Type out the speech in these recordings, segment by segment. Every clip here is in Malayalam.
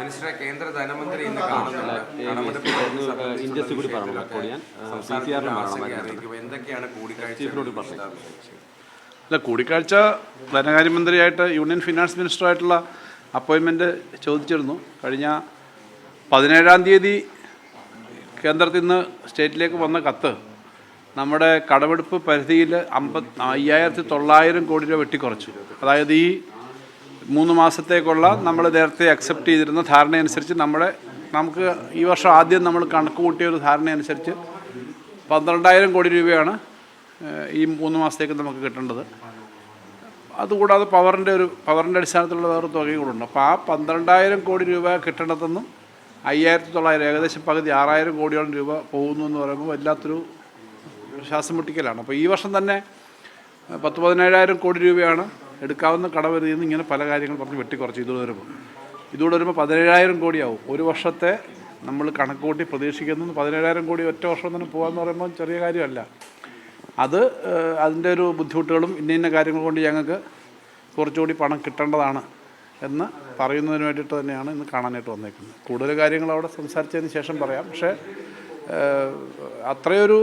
മനുഷ്യരെ കേന്ദ്ര ധനമന്ത്രി ഇന്ന് കാണുന്നുണ്ട്. എന്തൊക്കെയാണ് കൂടിക്കാഴ്ച അല്ല കൂടിക്കാഴ്ച ധനകാര്യമന്ത്രിയായിട്ട് യൂണിയൻ ഫിനാൻസ് മിനിസ്റ്ററായിട്ടുള്ള അപ്പോയിൻമെന്റ് ചോദിച്ചിരുന്നു. കഴിഞ്ഞ പതിനേഴാം തീയതി കേന്ദ്രത്തിൽ നിന്ന് സ്റ്റേറ്റിലേക്ക് വന്ന കത്ത് നമ്മുടെ കടമെടുപ്പ് പരിധിയിൽ അമ്പത് അയ്യായിരത്തി തൊള്ളായിരം കോടി രൂപ വെട്ടിക്കുറച്ചു. അതായത് ഈ മൂന്ന് മാസത്തേക്കുള്ള നമ്മൾ നേരത്തെ അക്സെപ്റ്റ് ചെയ്തിരുന്ന ധാരണയനുസരിച്ച് നമ്മുടെ നമുക്ക് ഈ വർഷം ആദ്യം നമ്മൾ കണക്ക് കൂട്ടിയ ഒരു ധാരണയനുസരിച്ച് പന്ത്രണ്ടായിരം കോടി രൂപയാണ് ഈ മൂന്ന് മാസത്തേക്ക് നമുക്ക് കിട്ടേണ്ടത്. അതുകൂടാതെ പവറിന്റെ ഒരു പവറിന്റെ അടിസ്ഥാനത്തിലുള്ള വേറെ തുകയും കൂടെ ഉണ്ട്. അപ്പോൾ ആ പന്ത്രണ്ടായിരം കോടി രൂപ കിട്ടേണ്ടതെന്നും അയ്യായിരത്തി തൊള്ളായിരം ഏകദേശം പകുതി ആറായിരം കോടിയോളം രൂപ പോകുന്നു എന്ന് പറയുമ്പോൾ വല്ലാത്തൊരു ശ്വാസം മുട്ടിക്കലാണ്. അപ്പോൾ ഈ വർഷം തന്നെ പത്ത് പതിനേഴായിരം കോടി രൂപയാണ് എടുക്കാവുന്ന കടവരുതി നിന്ന് ഇങ്ങനെ പല കാര്യങ്ങൾ പറഞ്ഞ് വെട്ടിക്കുറച്ച് ഇതുകൂടെ വരുമ്പോൾ. ഇതുകൂടെ വരുമ്പോൾ പതിനേഴായിരം കോടിയാവും. ഒരു വർഷത്തെ നമ്മൾ കണക്ക് കൂട്ടി പ്രതീക്ഷിക്കുന്നത് പതിനേഴായിരം കോടി ഒറ്റ വർഷം തന്നെ പോകാമെന്ന് പറയുമ്പോൾ ചെറിയ കാര്യമല്ല. അത് അതിന്റെ ഒരു ബുദ്ധിമുട്ടുകളും ഇന്ന ഇന്ന കാര്യങ്ങൾ കൊണ്ട് ഞങ്ങൾക്ക് കുറച്ചുകൂടി പണം കിട്ടേണ്ടതാണ് എന്ന് പറയുന്നതിന് വേണ്ടിയിട്ട് തന്നെയാണ് ഇന്ന് കാണാനായിട്ട് വന്നേക്കുന്നത്. കൂടുതൽ കാര്യങ്ങൾ അവിടെ സംസാരിച്ചതിന് ശേഷം പറയാം. പക്ഷേ അത്രയൊരു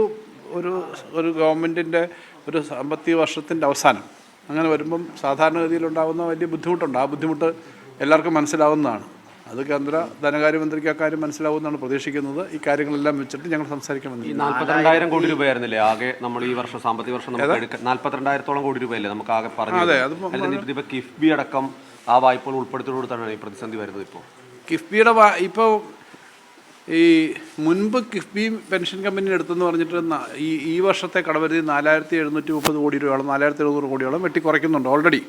ഒരു ഒരു ഗവൺമെന്റിന്റെ ഒരു സാമ്പത്തിക വർഷത്തിന്റെ അവസാനം അങ്ങനെ വരുമ്പം സാധാരണഗതിയിലുണ്ടാകുന്ന വലിയ ബുദ്ധിമുട്ടുണ്ട്. ആ ബുദ്ധിമുട്ട് എല്ലാവർക്കും മനസ്സിലാവുന്നതാണ്. അത് കേന്ദ്ര ധനകാര്യമന്ത്രിക്ക് അക്കാര്യം മനസ്സിലാവുമെന്നാണ് പ്രതീക്ഷിക്കുന്നത്. ഈ കാര്യങ്ങളെല്ലാം വെച്ചിട്ട് ഞങ്ങൾ സംസാരിക്കണം നാൽപ്പത്തിരണ്ടായിരം കോടി രൂപയായിരുന്നില്ലേ? ആകെ നമ്മൾ ഈ വർഷം സാമ്പത്തിക വർഷം നാൽപ്പത്തിരണ്ടായിരത്തോളം കോടി രൂപയല്ലേ നമുക്ക് ആകെ പറഞ്ഞു അതെ, അത് കിഫ്ബി അടക്കം ആ വായ്പകൾ ഉൾപ്പെടുത്തിയോടുത്താണ് ഈ പ്രതിസന്ധി വരുന്നത് ഇപ്പോൾ. കിഫ്ബിയുടെ ഇപ്പോൾ ഈ മുൻപ് കിഫ്ബി പെൻഷൻ കമ്പനി എടുത്തെന്ന് പറഞ്ഞിട്ട് ഈ ഈ വർഷത്തെ കടവരുതി നാലായിരത്തി എഴുന്നൂറ്റി മുപ്പത് കോടി രൂപയോളം നാലായിരത്തി എഴുന്നൂറ് കോടിയോളം വെട്ടി കുറയ്ക്കുന്നുണ്ട് ഓൾറെഡി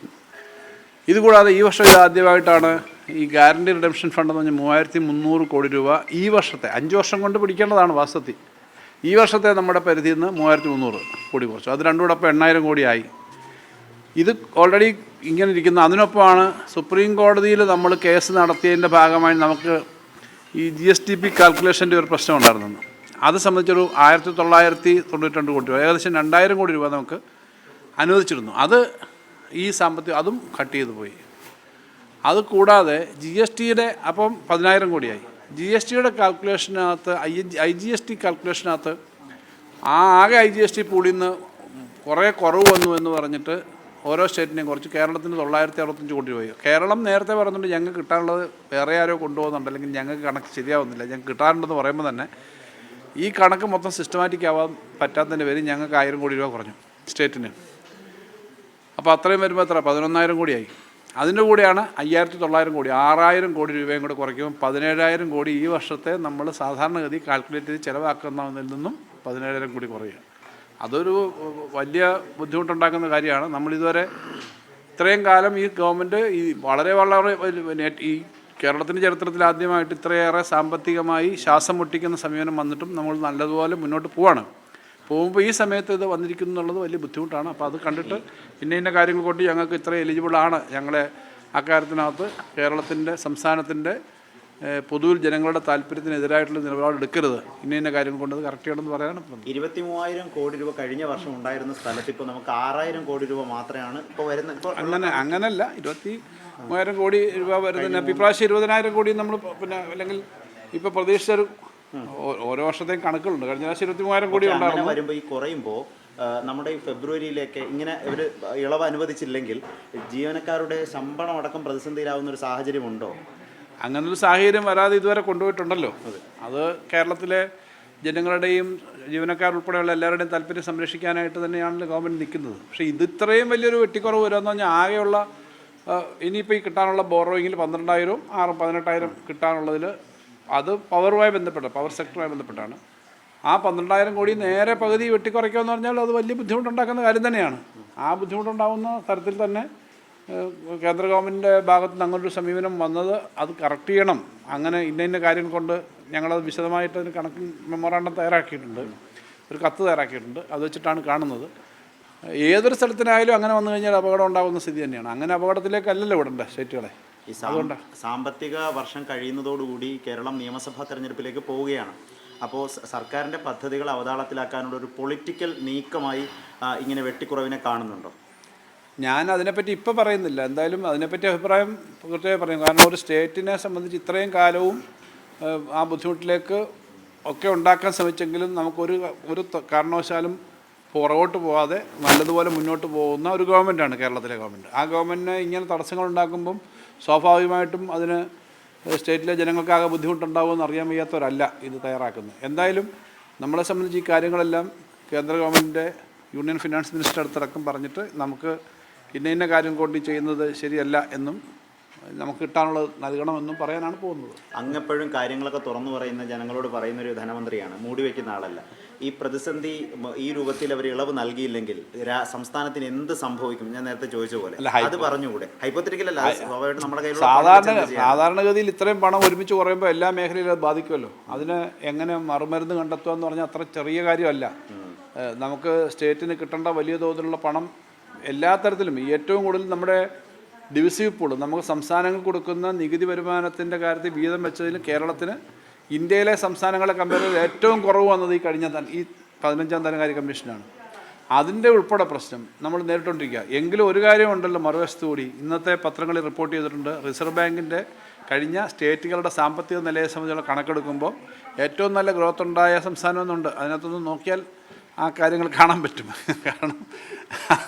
ഇതുകൂടാതെ ഈ വർഷം ഇതാദ്യമായിട്ടാണ് ഈ ഗ്യാരണ്ടി റിഡംഷൻ ഫണ്ട് എന്ന് പറഞ്ഞാൽ മൂവായിരത്തി മുന്നൂറ് കോടി രൂപ ഈ വർഷത്തെ അഞ്ച് വർഷം കൊണ്ട് പിടിക്കേണ്ടതാണ് വാസ്തവത്തിൽ. ഈ വർഷത്തെ നമ്മുടെ പരിധിയിൽ നിന്ന് മൂവായിരത്തി മുന്നൂറ് കോടി കുറച്ചു. അത് രണ്ടും കൂടെ അപ്പോൾ എണ്ണായിരം കോടിയായി. ഇത് ഓൾറെഡി ഇങ്ങനെ ഇരിക്കുന്ന. അതിനൊപ്പമാണ് സുപ്രീം കോടതിയിൽ നമ്മൾ കേസ് നടത്തിയതിന്റെ ഭാഗമായി നമുക്ക് ഈ ജി എസ് ടി പി കാൽക്കുലേഷന്റെ ഒരു പ്രശ്നം ഉണ്ടായിരുന്നു. അത് സംബന്ധിച്ചൊരു ആയിരത്തി തൊള്ളായിരത്തി തൊണ്ണൂറ്റി കോടി രൂപ ഏകദേശം രണ്ടായിരം കോടി രൂപ നമുക്ക് അനുവദിച്ചിരുന്നു. അത് ഈ സാമ്പത്തിക അതും കട്ട് ചെയ്തു പോയി. അത് കൂടാതെ ജി എസ് ടിയുടെ അപ്പം പതിനായിരം കോടിയായി. ജി എസ് ടിയുടെ കാൽക്കുലേഷനകത്ത് I I G S T കാൽക്കുലേഷനകത്ത് ആ ആകെ ഐ ജി എസ് ടി പൂളിൽ കുറേ കുറവ് വന്നു എന്ന് പറഞ്ഞിട്ട് ഓരോ സ്റ്റേറ്റിനെയും കുറച്ച് കേരളത്തിന് തൊള്ളായിരത്തി അറുപത്തഞ്ച് കോടി രൂപയോ. കേരളം നേരത്തെ പറയുന്നുണ്ട് ഞങ്ങൾക്ക് കിട്ടാനുള്ളത് വേറെ ആരോ കൊണ്ടുപോകുന്നുണ്ട് അല്ലെങ്കിൽ ഞങ്ങൾക്ക് കണക്ക് ശരിയാവുന്നില്ല. ഞങ്ങൾക്ക് കിട്ടാനുണ്ടെന്ന് പറയുമ്പോൾ തന്നെ ഈ കണക്ക് മൊത്തം സിസ്റ്റമാറ്റിക് ആവാൻ പറ്റാത്തതിന്റെ പേര് ഞങ്ങൾക്ക് ആയിരം കോടി രൂപ കുറഞ്ഞു സ്റ്റേറ്റിന്. അപ്പോൾ അത്രയും വരുമ്പോൾ എത്ര? പതിനൊന്നായിരം കോടിയായി. അതിന്റെ കൂടെയാണ് അയ്യായിരത്തി തൊള്ളായിരം കോടി. ആറായിരം കോടി രൂപയും കൂടെ കുറയ്ക്കുമ്പോൾ പതിനേഴായിരം കോടി ഈ വർഷത്തെ നമ്മൾ സാധാരണഗതി കാൽക്കുലേറ്റ് ചെയ്ത് ചിലവാക്കുന്നതിൽ നിന്നും പതിനേഴായിരം കോടി കുറയുക. അതൊരു വലിയ ബുദ്ധിമുട്ടുണ്ടാക്കുന്ന കാര്യമാണ്. നമ്മളിതുവരെ ഇത്രയും കാലം ഈ ഗവൺമെന്റ് ഈ വളരെ വളരെ ഈ കേരളത്തിന്റെ ചരിത്രത്തിൽ ആദ്യമായിട്ട് ഇത്രയേറെ സാമ്പത്തികമായി ശ്വാസം മുട്ടിക്കുന്ന സമീപനം വന്നിട്ടും നമ്മൾ നല്ലതുപോലെ മുന്നോട്ട് പോവാണ്. പോകുമ്പോൾ ഈ സമയത്ത് ഇത് വന്നിരിക്കുന്നു എന്നുള്ളത് വലിയ ബുദ്ധിമുട്ടാണ്. അപ്പോൾ അത് കണ്ടിട്ട് ഇന്ന ഇന്ന കാര്യങ്ങൾ കൊണ്ട് ഞങ്ങൾക്ക് ഇത്ര എലിജിബിളാണ് ഞങ്ങളെ അക്കാര്യത്തിനകത്ത് കേരളത്തിന്റെ സംസ്ഥാനത്തിന്റെ പൊതുവിൽ ജനങ്ങളുടെ താല്പര്യത്തിനെതിരായിട്ടുള്ള നിലപാട് എടുക്കരുത്. ഇന്ന ഇന്ന കാര്യം കൊണ്ടത് കറക്റ്റ് ചെയ്യണമെന്ന് പറയാനാണ് ഇരുപത്തി മൂവായിരം കോടി രൂപ കഴിഞ്ഞ വർഷം ഉണ്ടായിരുന്ന സ്ഥലത്ത് ഇപ്പോൾ നമുക്ക് ആറായിരം കോടി രൂപ മാത്രമാണ് ഇപ്പോൾ വരുന്ന ഇപ്പോൾ അങ്ങനെ അങ്ങനല്ല. ഇരുപത്തി മൂവായിരം കോടി രൂപ വരുന്ന ഇപ്രാവശ്യം ഇരുപതിനായിരം കോടി നമ്മൾ പിന്നെ അല്ലെങ്കിൽ ഇപ്പോൾ പ്രതീക്ഷിച്ചൊരു ഒരു ഓരോ വർഷത്തെയും കണക്കുകളുണ്ട്. കഴിഞ്ഞ പ്രാവശ്യം ഇരുപത്തി മൂവായിരം കോടി ഉണ്ടായിരുന്നു. വരുമ്പോൾ ഈ കുറയുമ്പോൾ നമ്മുടെ ഈ ഫെബ്രുവരിയിലേക്ക് ഇങ്ങനെ ഒരു ഇളവ് അനുവദിച്ചില്ലെങ്കിൽ ജീവനക്കാരുടെ ശമ്പളം അടക്കം പ്രതിസന്ധിയിലാവുന്ന ഒരു സാഹചര്യമുണ്ടോ അങ്ങനൊരു സാഹചര്യം വരാതെ ഇതുവരെ കൊണ്ടുപോയിട്ടുണ്ടല്ലോ. അത് കേരളത്തിലെ ജനങ്ങളുടെയും ജീവനക്കാരുൾപ്പെടെയുള്ള എല്ലാവരുടെയും താല്പര്യം സംരക്ഷിക്കാനായിട്ട് തന്നെയാണല്ലോ ഗവൺമെന്റ് നിൽക്കുന്നത്. പക്ഷേ ഇത് ഇത്രയും വലിയൊരു വെട്ടിക്കുറവ് വരുമെന്ന് പറഞ്ഞാൽ ആകെയുള്ള ഇനിയിപ്പോൾ ഈ കിട്ടാനുള്ള ബോറോയിങ്ങിൽ പന്ത്രണ്ടായിരവും ആറും പതിനെട്ടായിരം കിട്ടാനുള്ളതിൽ അത് പവറുമായി ബന്ധപ്പെട്ട പവർ സെക്ടറുമായി ബന്ധപ്പെട്ടാണ്. ആ പന്ത്രണ്ടായിരം കോടി നേരെ പകുതി വെട്ടിക്കുറയ്ക്കുക എന്ന് പറഞ്ഞാൽ അത് വലിയ ബുദ്ധിമുട്ടുണ്ടാക്കുന്ന കാര്യം തന്നെയാണ്. ആ ബുദ്ധിമുട്ടുണ്ടാകുന്ന തരത്തിൽ തന്നെ കേന്ദ്ര ഗവൺമെന്റിന്റെ ഭാഗത്ത് നിന്ന് അങ്ങനൊരു സമീപനം വന്നത് അത് കറക്റ്റ് ചെയ്യണം. അങ്ങനെ ഇന്ന ഇന്ന കാര്യം കൊണ്ട് ഞങ്ങളത് വിശദമായിട്ട് അതിന് കണക്ക് മെമ്മോറാണ്ടം തയ്യാറാക്കിയിട്ടുണ്ട്. ഒരു കത്ത് തയ്യാറാക്കിയിട്ടുണ്ട്. അത് വെച്ചിട്ടാണ് കാണുന്നത്. ഏതൊരു സ്ഥലത്തിനായാലും അങ്ങനെ വന്നു കഴിഞ്ഞാൽ അപകടം ഉണ്ടാകുന്ന സ്ഥിതി തന്നെയാണ്. അങ്ങനെ അപകടത്തിലേക്കല്ലല്ലോ വിടണ്ട സ്റ്റേറ്റുകളെ? ഈ സാമ്പത്തിക വർഷം കഴിയുന്നതോടുകൂടി കേരളം നിയമസഭാ തെരഞ്ഞെടുപ്പിലേക്ക് പോവുകയാണ്. അപ്പോൾ സർക്കാരിന്റെ പദ്ധതികൾ അവതാളത്തിലാക്കാനുള്ള ഒരു പൊളിറ്റിക്കൽ നീക്കമായി ഇങ്ങനെ വെട്ടിക്കുറവിനെ കാണുന്നുണ്ടോ? ഞാൻ അതിനെപ്പറ്റി ഇപ്പോൾ പറയുന്നില്ല. എന്തായാലും അതിനെപ്പറ്റി അഭിപ്രായം കൃത്യമായി പറയും. കാരണം ഒരു സ്റ്റേറ്റിനെ സംബന്ധിച്ച് ഇത്രയും കാലവും ആ ബുദ്ധിമുട്ടിലേക്ക് ഒക്കെ ഉണ്ടാക്കാൻ ശ്രമിച്ചെങ്കിലും നമുക്കൊരു ഒരു കാരണവശാലും പുറകോട്ട് പോകാതെ നല്ലതുപോലെ മുന്നോട്ട് പോകുന്ന ഒരു ഗവൺമെന്റാണ് കേരളത്തിലെ ഗവൺമെന്റ് ആ ഗവൺമെന്റിന് ഇങ്ങനെ തടസ്സങ്ങൾ ഉണ്ടാക്കുമ്പം സ്വാഭാവികമായിട്ടും അതിന് സ്റ്റേറ്റിലെ ജനങ്ങൾക്കാകെ ബുദ്ധിമുട്ടുണ്ടാകുമെന്ന് അറിയാൻ വയ്യാത്തവരല്ല ഇത് തയ്യാറാക്കുന്നത്. എന്തായാലും നമ്മളെ സംബന്ധിച്ച് ഈ കാര്യങ്ങളെല്ലാം കേന്ദ്ര ഗവൺമെന്റിന്റെ യൂണിയൻ ഫിനാൻസ് മിനിസ്റ്റർ അടുത്തടക്കം പറഞ്ഞിട്ട് നമുക്ക് ഇന്ന ഇന്ന കാര്യം കൊണ്ട് ചെയ്യുന്നത് ശരിയല്ല എന്നും നമുക്ക് കിട്ടാനുള്ളത് നൽകണമെന്നും പറയാനാണ് പോകുന്നത്. അങ്ങെപ്പോഴും കാര്യങ്ങളൊക്കെ തുറന്നു പറയുന്ന ജനങ്ങളോട് പറയുന്ന ഒരു ധനമന്ത്രിയാണ് മൂടി വെക്കുന്ന ആളല്ല. ഈ പ്രതിസന്ധി ഈ രൂപത്തിൽ അവർ ഇളവ് നൽകിയില്ലെങ്കിൽ സംസ്ഥാനത്തിന് എന്ത് സംഭവിക്കും? ഞാൻ നേരത്തെ ചോദിച്ച പോലെ. അത് പറഞ്ഞുകൂടെ? ഹൈപ്പോത്തറ്റിക്കൽ സ്വാഭാവികമായിട്ട് നമ്മുടെ കയ്യിൽ സാധാരണ? സാധാരണഗതിയിൽ ഇത്രയും പണം ഒരുമിച്ച് കുറയുമ്പോൾ എല്ലാ മേഖലയിലും അത് ബാധിക്കുമല്ലോ. അതിന് എങ്ങനെ മറുമരുന്ന് കണ്ടെത്തുക എന്ന് പറഞ്ഞാൽ അത്ര ചെറിയ കാര്യമല്ല. നമുക്ക് സ്റ്റേറ്റിന് കിട്ടേണ്ട വലിയ തോതിലുള്ള പണം എല്ലാ തരത്തിലും ഏറ്റവും കൂടുതൽ നമ്മുടെ ഡിവിസീവ് പൂൾ നമുക്ക് സംസ്ഥാനങ്ങൾ കൊടുക്കുന്ന നികുതി വരുമാനത്തിന്റെ കാര്യത്തിൽ വീതം വെച്ചതിൽ കേരളത്തിന് ഇന്ത്യയിലെ സംസ്ഥാനങ്ങളെ കമ്പയർ ചെയ്ത് ഏറ്റവും കുറവ് വന്നത് ഈ കഴിഞ്ഞ ഈ പതിനഞ്ചാം ധനകാര്യ കമ്മീഷനാണ്. അതിന്റെ ഉൾപ്പെടെ പ്രശ്നം നമ്മൾ നേരിട്ടുകൊണ്ടിരിക്കുക എങ്കിലും ഒരു കാര്യമുണ്ടല്ലോ മറുവശത്തു കൂടി ഇന്നത്തെ പത്രങ്ങളിൽ റിപ്പോർട്ട് ചെയ്തിട്ടുണ്ട് റിസർവ് ബാങ്കിന്റെ കഴിഞ്ഞ സ്റ്റേറ്റുകളുടെ സാമ്പത്തിക നിലയെ സംബന്ധിച്ചുള്ള കണക്കെടുക്കുമ്പോൾ ഏറ്റവും നല്ല ഗ്രോത്ത് ഉണ്ടായ സംസ്ഥാനമൊന്നുണ്ട്. അതിനകത്തൊന്ന് നോക്കിയാൽ ആ കാര്യങ്ങൾ കാണാൻ പറ്റും. കാരണം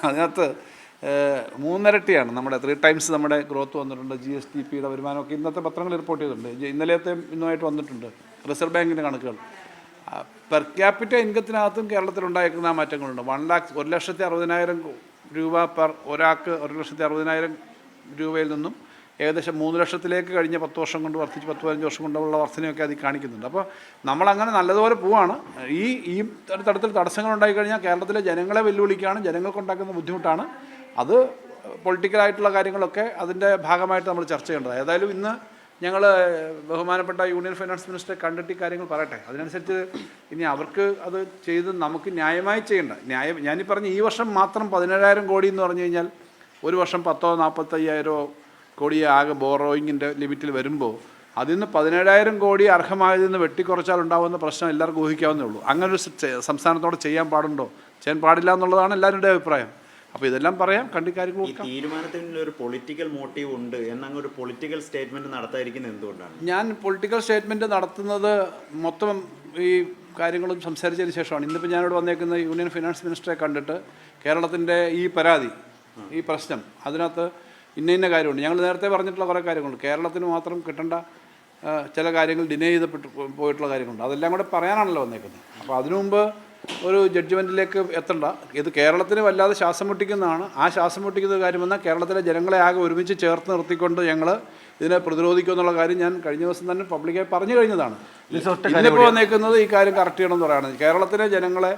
അതിനകത്ത് മൂന്നിരട്ടിയാണ് നമ്മുടെ ത്രീ ടൈംസ് നമ്മുടെ ഗ്രോത്ത് വന്നിട്ടുണ്ട്. ജി എസ് ടി പിയുടെ വരുമാനമൊക്കെ ഇന്നത്തെ പത്രങ്ങൾ റിപ്പോർട്ട് ചെയ്തിട്ടുണ്ട്. ഇന്നലത്തെ ഇന്നുമായിട്ട് വന്നിട്ടുണ്ട്. റിസർവ് ബാങ്കിന്റെ കണക്കുകൾ. പെർ ക്യാപിറ്റ ഇൻകത്തിനകത്തും കേരളത്തിലുണ്ടായിരിക്കുന്ന ആ മാറ്റങ്ങളുണ്ട്. വൺ ലാക്ക് ഒരു ലക്ഷത്തി അറുപതിനായിരം രൂപ പെർ ഒരാൾക്ക് ഒരു ലക്ഷത്തി അറുപതിനായിരം രൂപയിൽ നിന്നും ഏകദേശം മൂന്ന് ലക്ഷത്തിലേക്ക് കഴിഞ്ഞ പത്ത് വർഷം കൊണ്ട് വർദ്ധിച്ച് പത്ത് പതിനഞ്ച് വർഷം കൊണ്ടുള്ള വർധനയൊക്കെ അതിൽ കാണിക്കുന്നുണ്ട്. അപ്പോൾ നമ്മളങ്ങനെ നല്ലതുപോലെ പോവാണ്. ഈ ഈ തരത്തിൽ തടസ്സങ്ങൾ ഉണ്ടായിക്കഴിഞ്ഞാൽ കേരളത്തിലെ ജനങ്ങളെ വെല്ലുവിളിക്കുകയാണ്. ജനങ്ങൾക്കുണ്ടാക്കുന്ന ബുദ്ധിമുട്ടാണ്. അത് പൊളിറ്റിക്കലായിട്ടുള്ള കാര്യങ്ങളൊക്കെ അതിന്റെ ഭാഗമായിട്ട് നമ്മൾ ചർച്ച ചെയ്യേണ്ടത് ഏതായാലും ഇന്ന് ഞങ്ങൾ ബഹുമാനപ്പെട്ട യൂണിയൻ ഫൈനാൻസ് മിനിസ്റ്ററെ കണ്ടിട്ട് ഈ കാര്യങ്ങൾ പറയട്ടെ. അതിനനുസരിച്ച് ഇനി അവർക്ക് അത് ചെയ്ത് നമുക്ക് ന്യായമായി ചെയ്യേണ്ട. ന്യായം ഞാനീ പറഞ്ഞ ഈ വർഷം മാത്രം പതിനേഴായിരം കോടി എന്ന് പറഞ്ഞു കഴിഞ്ഞാൽ ഒരു വർഷം പത്തോ നാൽപ്പത്തയ്യായിരോ കോടി ആകെ ബോറോയിങ്ങിന്റെ ലിമിറ്റിൽ വരുമ്പോൾ അതിൽ നിന്ന് പതിനേഴായിരം കോടി അർഹമായതിൽ നിന്ന് വെട്ടിക്കുറച്ചാൽ ഉണ്ടാകുന്ന പ്രശ്നം എല്ലാവർക്കും ഊഹിക്കാവുന്നേ ഉള്ളൂ. അങ്ങനെ ഒരു സ- ചെയ്യാൻ പാടുണ്ടോ? ചെയ്യാൻ പാടില്ല എന്നുള്ളതാണ് എല്ലാവരുടെയും അഭിപ്രായം. അപ്പോൾ ഇതെല്ലാം പറയാം കണ്ടി കാര്യങ്ങൾ ഈ തീരുമാനത്തിന് ഒരു പൊളിറ്റിക്കൽ മോട്ടീവ് ഉണ്ട് എന്നങ്ങ് ഒരു പൊളിറ്റിക്കൽ സ്റ്റേറ്റ്മെന്റ് നടത്താതിരിക്കുന്നത് എന്തുകൊണ്ടാണ്? ഞാൻ പൊളിറ്റിക്കൽ സ്റ്റേറ്റ്മെന്റ് നടത്തുന്നത് മൊത്തം ഈ കാര്യങ്ങളും സംസാരിച്ചതിന് ശേഷമാണ്. ഇന്നിപ്പോൾ ഞാനിവിടെ വന്നേക്കുന്ന യൂണിയൻ ഫിനാൻസ് മിനിസ്റ്ററെ കണ്ടിട്ട് കേരളത്തിന്റെ ഈ പരാതി ഈ പ്രശ്നം അതിനകത്ത് ഇന്ന ഇന്ന കാര്യമുണ്ട്. ഞങ്ങൾ നേരത്തെ പറഞ്ഞിട്ടുള്ള കുറേ കാര്യങ്ങളുണ്ട്. കേരളത്തിന് മാത്രം കിട്ടേണ്ട ചില കാര്യങ്ങൾ ഡിനേ ചെയ്തപ്പെട്ട് പോയിട്ടുള്ള കാര്യങ്ങളുണ്ട്. അതെല്ലാം കൂടെ പറയാനാണല്ലോ വന്നേക്കുന്നത്. അപ്പോൾ അതിനു മുമ്പ് ഒരു ജഡ്ജ്മെന്റിലേക്ക് എത്തണ്ട. ഇത് കേരളത്തിന് വല്ലാതെ ശ്വാസം മുട്ടിക്കുന്നതാണ്. ആ ശ്വാസം മുട്ടിക്കുന്ന കാര്യം വന്നാൽ കേരളത്തിലെ ജനങ്ങളെ ആകെ ഒരുമിച്ച് ചേർത്ത് നിർത്തിക്കൊണ്ട് ഞങ്ങൾ ഇതിനെ പ്രതിരോധിക്കും എന്നുള്ള കാര്യം ഞാൻ കഴിഞ്ഞ ദിവസം തന്നെ പബ്ലിക്കായി പറഞ്ഞു കഴിഞ്ഞതാണ്. ഇന്നിപ്പോൾ വന്നേക്കുന്നത് ഈ കാര്യം കറക്റ്റ് ചെയ്യണം എന്ന് പറയുന്നത് കേരളത്തിലെ ജനങ്ങളെ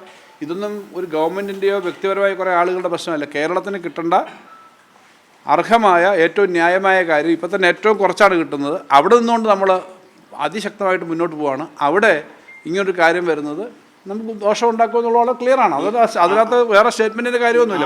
ഇതൊന്നും ഒരു ഗവൺമെന്റിന്റെയോ വ്യക്തിപരമായ കുറേ ആളുകളുടെ പ്രശ്നമല്ല. കേരളത്തിന് കിട്ടേണ്ട അർഹമായ ഏറ്റവും ന്യായമായ കാര്യം ഇപ്പം തന്നെ ഏറ്റവും കുറച്ചാണ് കിട്ടുന്നത്. അവിടെ നിന്നുകൊണ്ട് നമ്മൾ അതിശക്തമായിട്ട് മുന്നോട്ട് പോവാണ്. അവിടെ ഇങ്ങനൊരു കാര്യം വരുന്നത് നമുക്ക് ദോഷം ഉണ്ടാക്കുമെന്നുള്ള വളരെ ക്ലിയർ ആണ്. അത് അതിനകത്ത് വേറെ സ്റ്റേറ്റ്മെന്റിന്റെ കാര്യമൊന്നുമില്ല.